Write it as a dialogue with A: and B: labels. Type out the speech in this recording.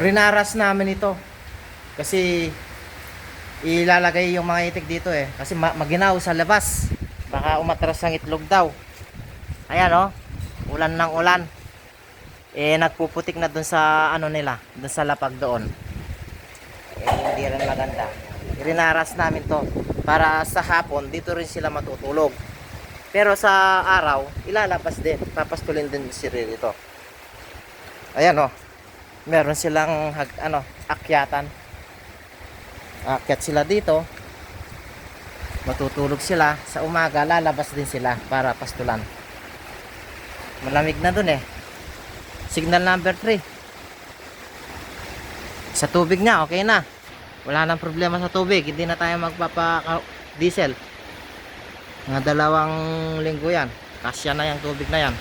A: Rinaras namin ito. Kasi ilalagay yung mga itik dito eh. Kasi ma- maginaw sa labas. Baka umatras ang itlog daw. Ayan oh. Ulan ng ulan. Eh nagpuputik na dun sa ano nila, dun sa lapag doon. Eh hindi rin maganda. Rinaras namin to para sa hapon dito rin sila matutulog. Pero sa araw, ilalabas din. Papastulin din si rito. Ayan oh. Meron silang hag, ano, akyatan. Akyat sila dito. Matutulog sila. Sa umaga, lalabas din sila para pastulan. Malamig na dun eh. Signal number 3. Sa tubig na, okay na. Wala nang problema sa tubig. Hindi na tayo magpapa-diesel. Mga dalawang linggo yan. Kasya na yung tubig na yan.